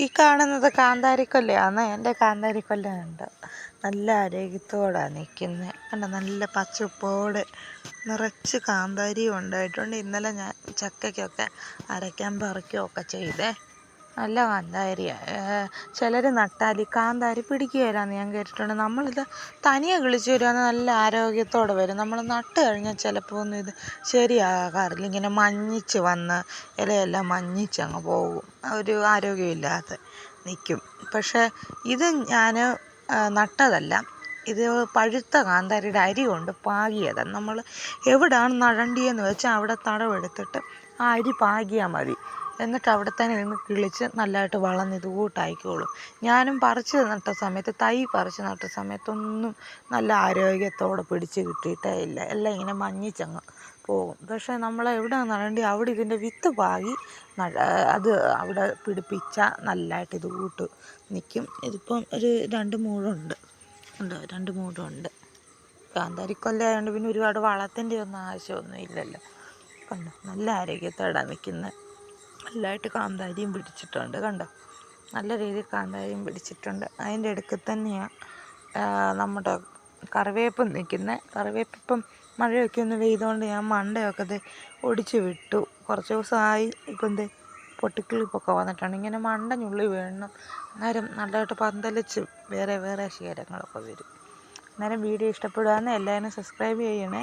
ഈ കാണുന്നത് കാന്താരിക്കൊല്ലയാണ് എന്റെ കാന്താരിക്കൊല്ലയുണ്ട്. നല്ല ആരോഗ്യത്തോടാണ് നിൽക്കുന്നത് കണ്ട? നല്ല പച്ചപ്പോടെ നിറച്ച് കാന്താരിയും ഉണ്ടായിട്ടുണ്ട്. ഇന്നലെ ഞാൻ ചക്കയ്ക്കൊക്കെ അരയ്ക്കാൻ പറിക്കുകയൊക്കെ ചെയ്തേ. നല്ല കാന്താരിയാണ് ചിലർ നട്ടാൽ ഈ കാന്താരി പിടിക്കുകയില്ലെന്ന് ഞാൻ കേട്ടിട്ടുണ്ട്. നമ്മളിത് തനിയെ കിളിച്ച് വരുവാണെങ്കിൽ നല്ല ആരോഗ്യത്തോടെ വരും. നമ്മൾ നട്ട് കഴിഞ്ഞാൽ ചിലപ്പോൾ ഒന്നും ഇത് ശരിയാകാറില്ല. ഇങ്ങനെ മഞ്ഞിച്ച് വന്ന് ഇലയെല്ലാം മഞ്ഞിച്ചങ്ങ് പോകും ഒരു ആരോഗ്യമില്ലാതെ നിൽക്കും പക്ഷേ ഇത് ഞാൻ നട്ടതല്ല. ഇത് പഴുത്ത കാന്താരിയുടെ അരി കൊണ്ട് പാകിയതാണ് നമ്മൾ എവിടെയാണ് നഴണ്ടിയെന്ന് വെച്ചാൽ അവിടെ തടവെടുത്തിട്ട് ആ അരി പാകിയാൽ മതി. എന്നിട്ട് അവിടെ തന്നെ നിന്ന് കിളിച്ച് നല്ലതായിട്ട് വളർന്ന് ഇത് കൂട്ടായിക്കോളും. ഞാനും പറിച്ച് നട്ട സമയത്ത് തൈ പറിച്ച് നട്ട സമയത്തൊന്നും നല്ല ആരോഗ്യത്തോടെ പിടിച്ച് കിട്ടിയിട്ടേ ഇല്ല. എല്ലാം ഇങ്ങനെ മഞ്ഞിച്ചങ്ങ് പോകും. പക്ഷേ നമ്മൾ എവിടെ നടണ്ടി അവിടെ ഇതിന്റെ വിത്ത് പാകി അത് അവിടെ പിടിപ്പിച്ചാൽ നല്ലതായിട്ട് ഇത് കൂട്ട് നിൽക്കും ഇതിപ്പം ഒരു രണ്ട് മൂടുണ്ട്. ഉണ്ടോ. രണ്ട് മൂടുണ്ട് കാന്താരിക്കൊല്ല ആയതുകൊണ്ട് പിന്നെ ഒരുപാട് വളത്തിന്റെ ഒന്നും ആവശ്യമൊന്നും ഇല്ലല്ലോ. കണ്ടോ? നല്ല ആരോഗ്യത്തോടെ നിൽക്കുന്നത് നല്ലതായിട്ട് കാന്താരിയും പിടിച്ചിട്ടുണ്ട് കണ്ടോ? നല്ല രീതിയിൽ കാന്താരിയും പിടിച്ചിട്ടുണ്ട്. അതിന്റെ അടുക്കൽ തന്നെയാണ് നമ്മുടെ കറിവേപ്പ് നിൽക്കുന്നത് കറിവേപ്പ് ഇപ്പം മഴയൊക്കെ ഒന്ന് പെയ്തുകൊണ്ട് ഞാൻ മണ്ടയൊക്കെ ഒടിച്ച് വിട്ടു. കുറച്ച് ദിവസമായി ഇപ്പം പൊട്ടിക്കിളിപ്പൊക്കെ വന്നിട്ടുണ്ട് ഇങ്ങനെ മണ്ട ഞുള്ളി വീഴണം അന്നേരം നല്ലതായിട്ട് പന്തലിച്ച് വേറെ വേറെ ശീലങ്ങളൊക്കെ വരും. അന്നേരം വീഡിയോ ഇഷ്ടപ്പെടുകയെന്ന് എല്ലാവരും സബ്സ്ക്രൈബ് ചെയ്യണേ.